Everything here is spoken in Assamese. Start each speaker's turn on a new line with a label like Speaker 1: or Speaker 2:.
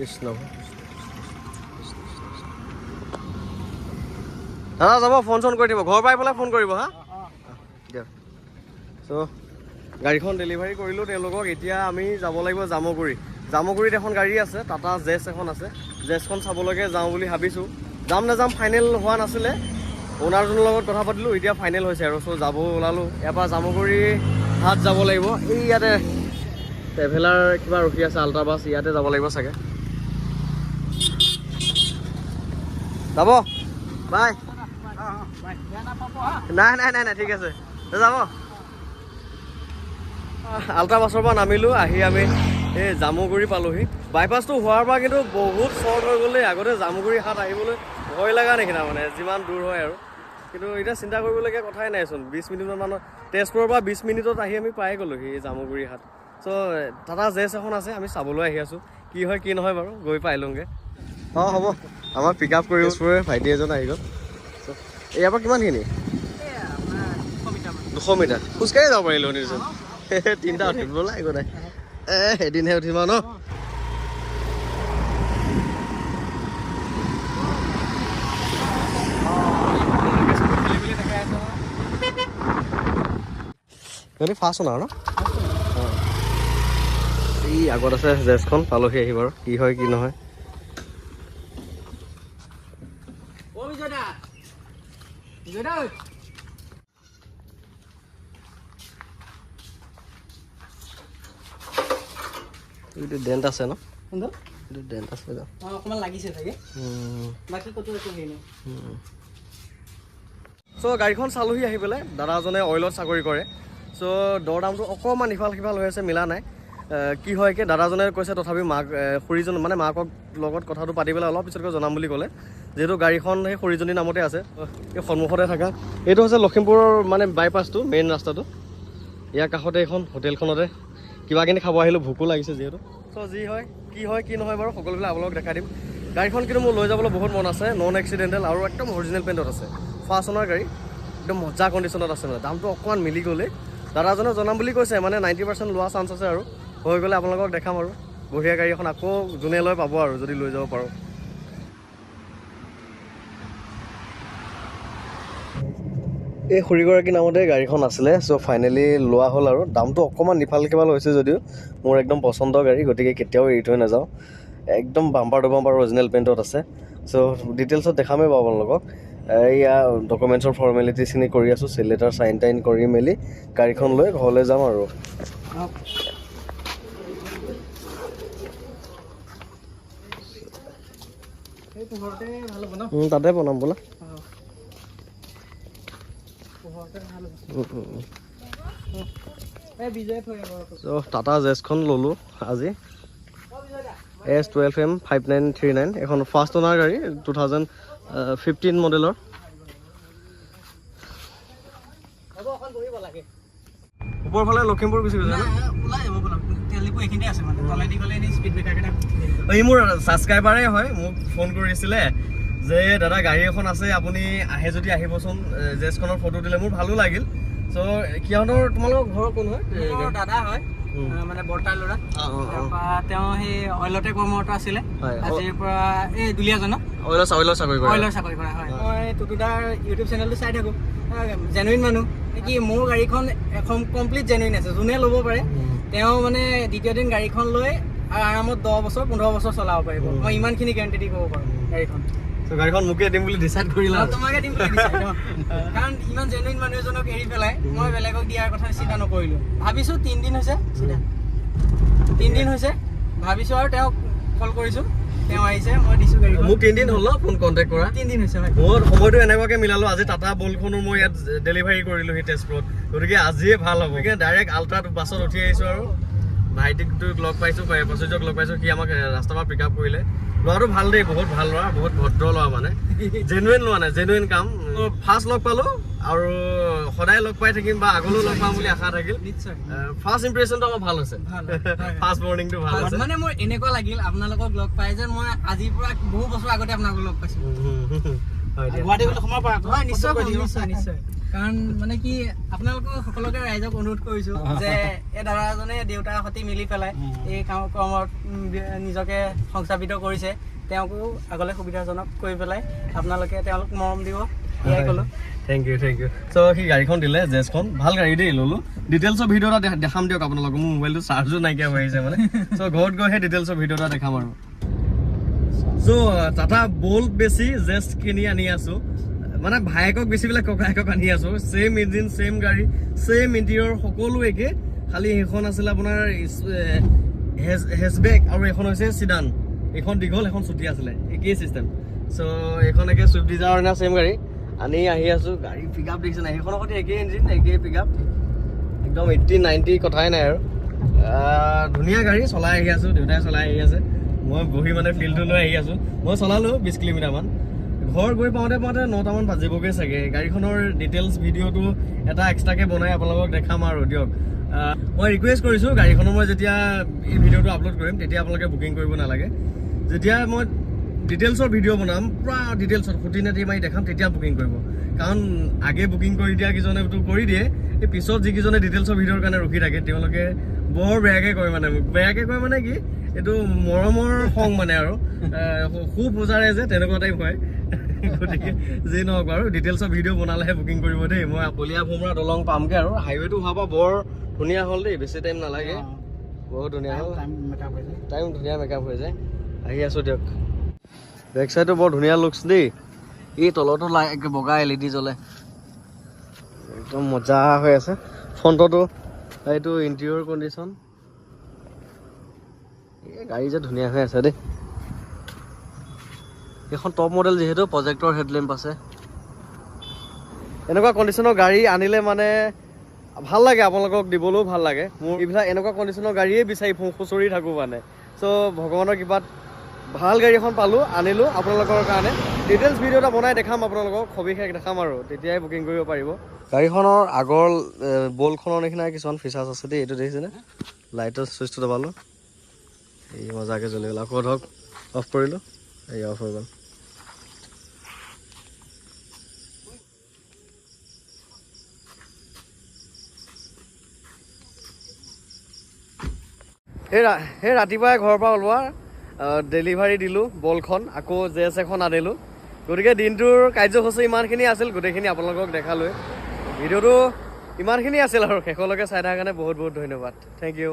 Speaker 1: কৃষ্ণ দাদা যাব ফোন চোন কৰি দিব ঘৰ পাই পেলাই ফোন কৰিব হা? দিয়ক চ' গাড়ীখন ডেলিভাৰী কৰিলোঁ তেওঁলোকক এতিয়া আমি যাব লাগিব জামুগুৰি। জামুগুৰিত এখন গাড়ী আছে টাটা জেছ এখন আছে। জেছখন চাবলৈকে যাওঁ বুলি ভাবিছোঁ। যাম নাযাম ফাইনেল হোৱা নাছিলে। অ'নাৰজনৰ লগত কথা পাতিলোঁ এতিয়া ফাইনেল হৈছে আৰু। চ' যাব ওলালোঁ। ইয়াৰ পৰা জামুগুৰি হাট যাব লাগিব। এই ইয়াতে ট্ৰেভেলাৰ কিবা ৰখি আছে আল্ট্ৰা বাছ ইয়াতে যাব লাগিব চাগে। যাব? বাই। নাই নাই নাই নাই ঠিক আছে। যাব? আল্ট্ৰা বাছৰ পৰা নামিলোঁ আহি আমি এই জামুগুৰি পালোহি। বাইপাছটো হোৱাৰ পৰা কিন্তু বহুত শ্বৰ্ট হৈ গ'ল দেই। আগতে জামুগুৰি হাট আহিবলৈ ভয় লগা নিচিনা মানে যিমান দূৰ হয় আৰু। কিন্তু এতিয়া চিন্তা কৰিবলগীয়া কথাই নাইচোন বিছ মিনিটমান মানৰ তেজপুৰৰ পৰা বিছ মিনিটত আহি আমি পাই গ'লোহি এই জামুগুৰি হাট। চ' টাটা জেছ এখন আছে আমি চাবলৈ আহি আছোঁ। কি হয় কি নহয় বাৰু গৈ পাই লওঁগৈ। অঁ হ'ব। আমাক পিক আপ কৰি ভাইটি এজন আহি গ'ল। ইয়াৰ পৰা কিমানখিনি? দুশ মিটাৰ। খোজকাঢ়ি যাব পাৰিলো নিজন তিনিটা উঠিম ব'লা একো নাই। এ এদিনহে উঠিম আৰু ন? সিহঁতি ফাৰ্ষ্ট আৰু ন? এই আগত আছে জেছখন পালোহি আহি বাৰু কি হয় কি নহয়। এইটো ডেণ্ট আছে ন এইটো ডেণ্ট আছে ন
Speaker 2: অকমান লাগিছে চাগে। বাকী ক'তো একো হেৰি নাই
Speaker 1: চ' গাড়ীখন চালোহি আহি পেলাই দাদাজনে অইলত চাকৰি কৰে। চ' দৰ দামটো অকণমান ইফাল সিফাল হৈ আছে মিলা নাই। কি হয় কি, দাদাজনে কৈছে তথাপি মাক খুৰীজন মানে মাকক লগত কথাটো পাতি পেলাই অলপ পিছতকৈ জনাম বুলি ক'লে। যিহেতু গাড়ীখন সেই খুৰীজনীৰ নামতে আছে। এই সন্মুখতে থকা। এইটো হৈছে লখিমপুৰৰ মানে বাইপাছটো মেইন ৰাস্তাটো। ইয়াৰ কাষতে এখন হোটেলখনতে। কিবাকিনি খাব আহিলোঁ, ভোকো লাগিছে যিহেতু। চ' যি হয়, কি হয়, কি নহয় বাৰু সকলোবিলাক আপোনালোকক দেখাই দিম। গাড়ীখন কিন্তু মোৰ লৈ যাবলৈ বহুত মন আছে নন এক্সিডেণ্টেল আৰু একদম অৰিজিনেল পেইণ্টত আছে। ফাৰ্ষ্ট অনাৰ গাড়ী, একদম মজা কণ্ডিশ্যনত আছে মানে। দামটো অকণমান মিলি গ'লে দাদাজনে জনাম বুলি কৈছে মানে নাইণ্টি পাৰ্চেণ্ট লোৱা চান্স আছে আৰু। হৈ গ'লে আপোনালোকক দেখাম আৰু। বঢ়িয়া গাড়ী এখন আকৌ যোনে লৈ পাব আৰু যদি লৈ যাব পাৰোঁ। এই খুৰীগৰাকীৰ নামতে গাড়ীখন আছিলে চ' ফাইনেলি লোৱা হ'ল আৰু। দামটো অকণমান ইফাল সিফাল হৈছে যদিও মোৰ একদম পচন্দৰ গাড়ী গতিকে কেতিয়াও এৰি থৈ নাযাওঁ। একদম বাম্পাৰ টু বাম্পাৰ অৰিজিনেল পেইণ্টত আছে। চ' ডিটেইলছত দেখামেই বাৰু আপোনালোকক। এয়া ডকুমেণ্টছৰ ফৰ্মেলিটিখিনি কৰি আছোঁ চেল লেটাৰ চাইন টাইন কৰি মেলি গাড়ীখন লৈ ঘৰলৈ যাম আৰু। তাতে বনাম বোলা। টাটা জেছখন ল'লোঁ আজি। S twelve M five nine three nine এখন ফাৰ্ষ্ট অনাৰ গাড়ী টু থাউজেণ্ড ফিফটিন মডেলৰ। ওপৰ ফালে লখিমপুৰ গুচি গৈছে এই মোৰ ছাবস্ক্ৰাইবাৰে হয় মোক ফোন কৰিছিলে যে দাদা গাড়ী এখন আছে আপুনি আহে যদি আহিবচোন জেছখনৰ ফটো দিলে মোৰ ভালো লাগিল। চ' সিহঁতৰ তোমালোকৰ ঘৰৰ কোন হয়?
Speaker 2: দাদা হয় মানে বৰ্তাৰ ল'ৰা। তেওঁ সেই অইলতে কৰ্মৰত আছিলে। আজিৰ পৰা এই দুলীয়াজনক
Speaker 1: অইলৰ চাকৰি কৰা।
Speaker 2: হয়। টুটুদাৰ ইউটিউব চেনেলটো চাই থাকোঁ। জেনুইন মানুহ। কি মোৰ গাড়ীখন এখন কমপ্লিট জেনুইন আছে। যোনে ল'ব পাৰে তেওঁ মানে দ্বিতীয় দিন গাড়ীখন লৈ আৰামত দহ বছৰ পোন্ধৰ বছৰ চলাব পাৰিব। মই ইমানখিনি গেৰাণ্টি দি ক'ব পাৰোঁ গাড়ীখন।
Speaker 1: গাড়ীখন মোকে দিম বুলি ডিচাইড কৰিলা
Speaker 2: তোমাকে দিম বুলি কাৰণ ইমান জেনুইন মানুহ এজনক এৰি পেলাই মই বেলেগক দিয়াৰ কথা চিন্তা নকৰিলোঁ। ভাবিছোঁ তিনিদিন হৈছে। তিনিদিন হৈছে। ভাবিছোঁ আৰু তেওঁক কল কৰিছোঁ। তেওঁ আহিছে মই দিছোঁ
Speaker 1: মোক তিনিদিন হ'ল ন ফোন কণ্টেক্ট কৰা?
Speaker 2: তিনিদিন হৈছে
Speaker 1: মোৰ সময়টো এনেকুৱাকে মিলালো আজি টাটা বলখনো মই ইয়াত ডেলিভাৰী কৰিলোঁ সেই তেজপুৰত। গতিকে আজিয়ে ভালো হ'ব। গতিকে ডাইৰেক্ট আল্ট্ৰাত বাছত উঠি আহিছোঁ আৰু। ভাইটিকটোক লগ পাইছোঁ প্ৰচুৰ্যক লগ পাইছোঁ সি আমাক ৰাস্তাৰ পৰা পিক আপ কৰিলে। ল'ৰাটো ভালো দেই বহুত ভালো ল'ৰা বহুত ভদ্ৰ ল'ৰা মানে। জেনুইন ল'ৰা নাই জেনুইন কাম। ফাৰ্ষ্ট লগ পালোঁ আৰু সদায় লগ পাই থাকিম বা আগলৈও লগ পাম বুলি আশা থাকিল।
Speaker 2: নিশ্চয়।
Speaker 1: ফাৰ্ষ্ট ইম্প্ৰেশ্যনটো আমাৰ ভাল হৈছে। ফাৰ্ষ্ট মৰ্ণিংটো ভাল আছে
Speaker 2: মানে মোৰ এনেকুৱা লাগিল আপোনালোকক লগ পাই যে মই আজিৰ পৰা বহু বছৰ আগতে আপোনালোকক লগ পাইছোঁ। নিশ্চয় নিশ্চয় নিশ্চয়। কাৰণ মানে কি আপোনালোকক সকলোকে ৰাইজক অনুৰোধ কৰিছো যে এই দাদাজনে দেউতাৰ সৈতে মিলি পেলাই এই কাম কৰ্মত নিজকে সংস্থাপিত কৰিছে। তেওঁকো আগলৈ সুবিধাজনক কৰি পেলাই আপোনালোকে তেওঁলোক মৰম দিব।
Speaker 1: থেংক ইউ থেংক ইউ চ' সি গাড়ীখন দিলে জেছখন। ভাল গাড়ী দেই ল'লো। ডিটেইলছৰ ভিডিঅ' এটা দেখা- দেখাম দিয়ক আপোনালোকক। মোৰ মোবাইলটো চাৰ্জো নাইকিয়া হৈ আহিছে মানে। চ' ঘৰত গৈ সেই ডিটেইলছৰ ভিডিঅ' এটা দেখাম আৰু। চ' টাটা বল্ট বেছি জেষ্ট কিনি আনি আছো। মানে ভায়েকক বেছি পেলাই ককায়েকক আনি আছো। ছেইম ইঞ্জিন ছেইম গাড়ী ছেইম ইণ্টেৰিয়ৰ সকলো একে। খালি সেইখন আছিলে আপোনাৰ হেজবেক আৰু এখন হৈছে চিডান এইখন দীঘল এখন চুটি আছিলে। একেই চিষ্টেম চ' এইখন একে চুইফ্ট ডিজায়াৰ নিচিনা ছেইম গাড়ী। আনি আহি আছো গাড়ী পিক আপ দেখিছে নাই? সেইখনৰ সৈতে একেই ইঞ্জিন একেই পিক আপ একদম এইট্টি নাইণ্টি কথাই নাই আৰু। ধুনীয়া গাড়ী চলাই আহি আছো দেউতাই চলাই আহি আছে। মই বহি মানে ফিল্ডটো লৈ আহি আছো। মই চলালো বিছ কিলোমিটাৰমান। ঘৰ গৈ পাওঁতে পাওঁতে নটামান বাজিবগৈ চাগে। গাড়ীখনৰ ডিটেইলছ ভিডিঅ'টো এটা এক্সট্ৰাকৈ বনাই আপোনালোকক দেখাম আৰু দিয়ক। মই ৰিকুৱেষ্ট কৰিছোঁ গাড়ীখনৰ মই যেতিয়া এই ভিডিঅ'টো আপলোড কৰিম তেতিয়া আপোনালোকে বুকিং কৰিব নালাগে। যেতিয়া মই ডিটেইলছৰ ভিডিঅ' বনাম পূৰা ডিটেইলছত খুটি নাটি মাৰি দেখাম তেতিয়া বুকিং কৰিব। কাৰণ আগে বুকিং কৰি দিয়া কেইজনেতো কৰি দিয়ে এই পিছত যিকেইজনে ডিটেইলছৰ ভিডিঅ'ৰ কাৰণে ৰখি থাকে তেওঁলোকে বৰ বেয়াকৈ কয় মানে মোক। বেয়াকৈ কয় মানে কি এইটো মৰমৰ খং মানে আৰু। সু পূজাৰে যে তেনেকুৱা টাইপ হয়। গতিকে যি নহওক বাৰু ডিটেইলছৰ ভিডিঅ' বনালেহে বুকিং কৰিব দেই। মই কলীয়া ভোমৰা দলং পামগৈ আৰু। হাইৱেটো হোৱাৰ পৰা বৰ ধুনীয়া হ'ল দেই বেছি টাইম নালাগে। বহুত ধুনীয়া হ'ল। টাইম ধুনীয়া মেকআপ হৈ যায়। আহি আছোঁ দিয়ক। বেক চাইডটো বৰ ধুনীয়া লুকছ দেই। এই তলতো লাই একে বগা এল ই ডি জ্বলে। একদম মজা হৈ আছে। ফ্ৰণ্টতো এইটো ইণ্টেৰিয়ৰ কণ্ডিশ্যন এই গাড়ী যে ধুনীয়া হৈ আছে দেই। এইখন টপ মডেল যিহেতু প্ৰজেক্টৰ হেডলেম্প আছে। এনেকুৱা কণ্ডিশ্যনৰ গাড়ী আনিলে মানে ভাল লাগে আপোনালোকক দিবলৈও ভাল লাগে। মোৰ এইবিলাক এনেকুৱা কণ্ডিশ্যনৰ গাড়ীয়ে বিচাৰি খুচৰি থাকোঁ মানে। চ' ভগৱানৰ কিবাত ভাল গাড়ী এখন পালোঁ আনিলোঁ আপোনালোকৰ কাৰণে। ডিটেইলছ ভিডিঅ' এটা বনাই দেখাম আপোনালোকক সবিশেষ দেখাম আৰু তেতিয়াই বুকিং কৰিব পাৰিব। গাড়ীখনৰ আগৰ বলখনৰ নিচিনা কিছুমান ফিচাৰ্ছ আছে দেই এইটো দেখিছেনে? লাইটৰ চুইচটো দবালোঁ। এই মজাকৈ জ্বলি গ'ল। আকৌ ধৰক অফ কৰিলোঁ। এই অফ হৈ গ'ল। সেই ৰাতিপুৱাই ঘৰৰ পৰা ওলোৱা ডেলিভাৰী দিলোঁ বলখন আকৌ জেছ এখন আনিলোঁ। গতিকে দিনটোৰ কাৰ্যসূচী ইমানখিনি আছিল গোটেইখিনি আপোনালোকক দেখালোৱে। ভিডিঅ'টো ইমানখিনি আছিল আৰু শেষলৈকে চাই থকাৰ কাৰণে বহুত বহুত ধন্যবাদ। Thank U